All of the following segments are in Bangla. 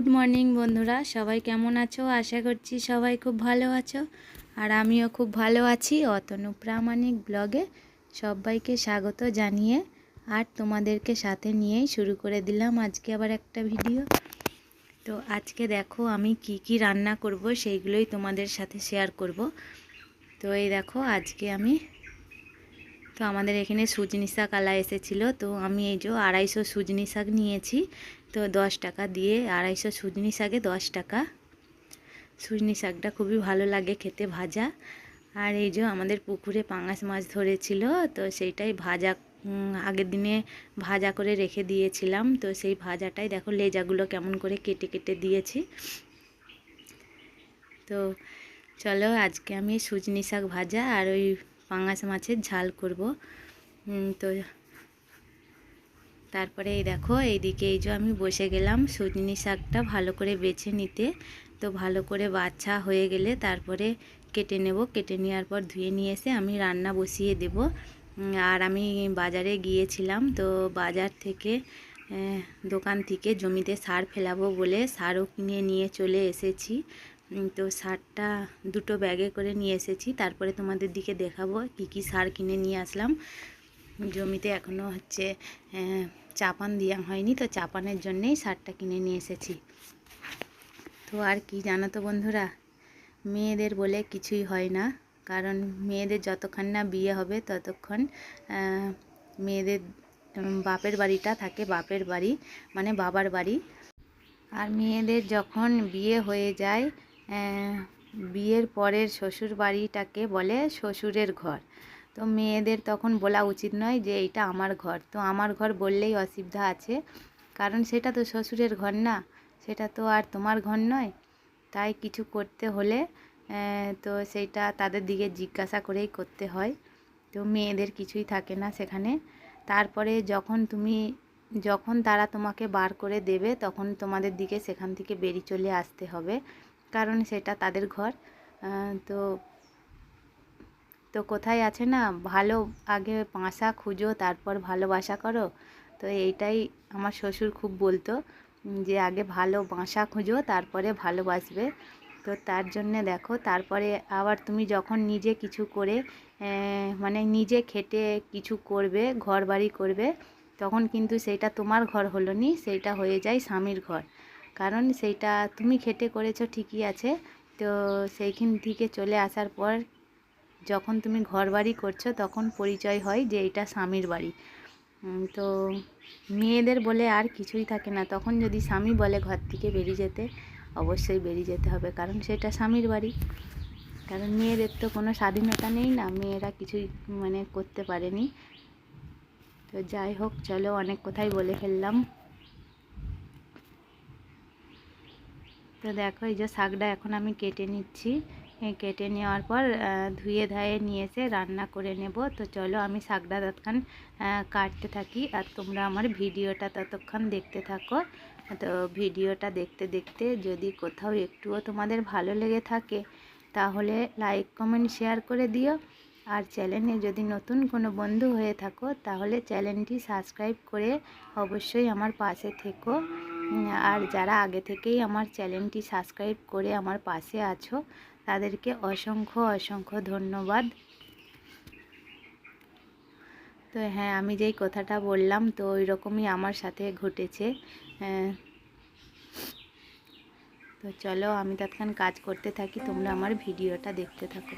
গুড মর্নিং বন্ধুরা, সবাই কেমন আছো? আশা করছি সবাই খুব ভালো আছো। আর আমিও খুব ভালো আছি। অতনু প্রামাণিক ব্লগে সবাইকে স্বাগত জানিয়ে আর তোমাদেরকে সাথে নিয়েই শুরু করে দিলাম আজকে আবার একটা ভিডিও। তো আজকে দেখো আমি কি কি রান্না করব, সেইগুলোই তোমাদের সাথে শেয়ার করব। তো এই দেখো, আজকে আমি, তো আমাদের এখানে সুজনি শাক আলা এসেছিল। তো আমি এই যে আড়াইশো সুজনি শাক নিয়েছি। তো দশ টাকা দিয়ে আড়াইশো সুজনি শাকে দশ টাকা। সুজনি শাকটা খুবই ভালো লাগে খেতে ভাজা। আর এই যে আমাদের পুকুরে পাঙাশ মাছ ধরেছিল, তো সেইটাই ভাজা আগের দিনে ভাজা করে রেখে দিয়েছিলাম। তো সেই ভাজাটাই দেখো লেজাগুলো কেমন করে কেটে কেটে দিয়েছি। তো চলো আজকে আমি সুজনি শাক ভাজা আর ওই পাঙাশ মাছের ঝাল করব। তো তারপরে এই দেখো, এইদিকে এই যে আমি বসে গেলাম সজনি শাকটা ভালো করে বেছে নিতে। তো ভালো করে বাছা হয়ে গেলে তারপরে কেটে নেব। কেটে নেওয়ার পর ধুয়ে নিয়ে এসে আমি রান্না বসিয়ে দেব। আর আমি বাজারে গিয়েছিলাম, তো বাজার থেকে দোকান থেকে জমিতে সার ফেলাবো বলে সারও কিনে নিয়ে চলে এসেছি। তো সারটা দুটো ব্যাগে করে নিয়ে এসেছি। তারপরে তোমাদের দিকে দেখাবো কি কি সার কিনে নিয়ে আসলাম। জমিতে এখনও হচ্ছে চাপান দেওয়া হয়নি, তো চাপানের জন্যেই সারটা কিনে নিয়ে এসেছি। তো আর কি জানো তো বন্ধুরা, মেয়েদের বলে কিছুই হয় না। কারণ মেয়েদের যতক্ষণ না বিয়ে হবে ততক্ষণ মেয়েদের বাপের বাড়িটা থাকে বাপের বাড়ি মানে বাবার বাড়ি। আর মেয়েদের যখন বিয়ে হয়ে যায় বিয়ের পরের শ্বশুর বাড়িটাকে বলে শ্বশুরের ঘর। তো মেয়েদের তখন বলা উচিত নয় যে এইটা আমার ঘর। তো আমার ঘর বললেই অসুবিধা আছে। কারণ সেটা তো শ্বশুরের ঘর না। সেটা তো আর তোমার ঘর নয়। তাই কিছু করতে হলে তো সেইটা তাদের দিকে জিজ্ঞাসা করেই করতে হয়। তো মেয়েদের কিছুই থাকে না সেখানে। তারপরে যখন তুমি, যখন তারা তোমাকে বার করে দেবে, তখন তোমাদের দিকে সেখান থেকে বেরিয়ে চলে আসতে হবে। কারণ সেটা তাদের ঘর। তো তো কোথায় আছে না? ভালো, আগে পাশা খুঁজো, তারপর ভালোবাসা করো। তো এইটাই আমার শ্বশুর খুব বলতো, যে আগে ভালো বাসা খুঁজো, তারপরে ভালোবাসবে। তো তার জন্যে দেখো, তারপরে আবার তুমি যখন নিজে কিছু করে মানে নিজে খেটে কিছু করবে ঘর বাড়ি করবে, তখন কিন্তু সেইটা তোমার ঘর হলো নি সেইটা হয়ে যায় স্বামীর ঘর। কারণ সেইটা তুমি খেটে করেছ ঠিকই আছে, তো সেইখান থেকে চলে আসার পর যখন তুমি ঘর বাড়ি করছ, তখন পরিচয় হয় যে এটা স্বামীর বাড়ি। তো মেয়েদের বলে আর কিছুই থাকে না। তখন যদি স্বামী বলে ঘর থেকে বেরিয়ে যেতে, অবশ্যই বেরিয়ে যেতে হবে, কারণ সেটা স্বামীর বাড়ি। কারণ মেয়েদের তো কোনো স্বাধীনতা নেই না, মেয়েরা কিছুই মানে করতে পারেনি। তো যাই হোক, চলো অনেক কথাই বলে ফেললাম। তো দেখো, এই যে শাকটা এখন আমি কেটে নিচ্ছি। কেটে নেওয়ার পর ধুয়ে ধায়ে নিয়ে এসে রান্না করে নেব। তো চলো আমি শাকটা তৎক্ষণ কাটতে থাকি আর তোমরা আমার ভিডিওটা ততক্ষণ দেখতে থাকো। তো ভিডিওটা দেখতে দেখতে যদি কোথাও একটুও তোমাদের ভালো লেগে থাকে, তাহলে লাইক, কমেন্ট, শেয়ার করে দিও। আর চ্যানেলে যদি নতুন কোনো বন্ধু হয়ে থাকো, তাহলে চ্যানেলটি সাবস্ক্রাইব করে অবশ্যই আমার পাশে থেকো। আর যারা আগে থেকেই আমার চ্যানেলটি সাবস্ক্রাইব করে আমার পাশে আছো তাদেরকে অসংখ্য অসংখ্য ধন্যবাদ। তো হ্যাঁ আমি যেই কথাটা বললাম, তো ওই রকমই আমার সাথে ঘটেছে। তো চলো, আমি তৎক্ষণ কাজ করতে থাকি, তোমরা আমার ভিডিওটা দেখতে থাকো।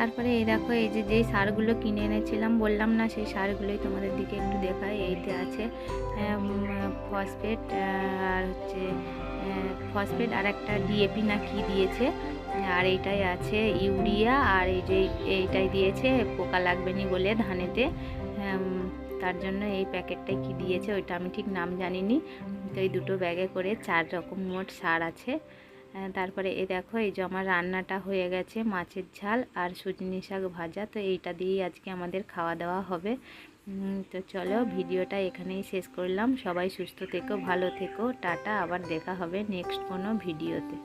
তারপরে এই দেখো, এই যে যেই সারগুলো কিনে এনেছিলাম, বললাম না সেই সারগুলোই তোমাদের দিকে একটু দেখায় এইতে আছে ফসফেট আর হচ্ছে ফসফেট আর একটা ডিএপি না কি দিয়েছে, আর এইটাই আছে ইউরিয়া, আর এই যে এইটাই দিয়েছে পোকা লাগবে নি বলে ধানেতে। তার জন্য এই প্যাকেটটাই কি দিয়েছে, ওইটা আমি ঠিক নাম জানিনি। তো এই দুটো ব্যাগে করে চার রকম মোট সার আছে। তারপরে এ দেখো, এই যে আমার রান্নাটা হয়ে গেছে, মাছের ঝাল আর সুজনি শাক ভাজা। তো এইটা দিয়েই আজকে আমাদের খাওয়া দাওয়া হবে। তো চলো ভিডিওটা এখানেই শেষ করলাম। সবাই সুস্থ থেকো, ভালো থেকো। টাটা, আবার দেখা হবে নেক্সট কোনো ভিডিওতে।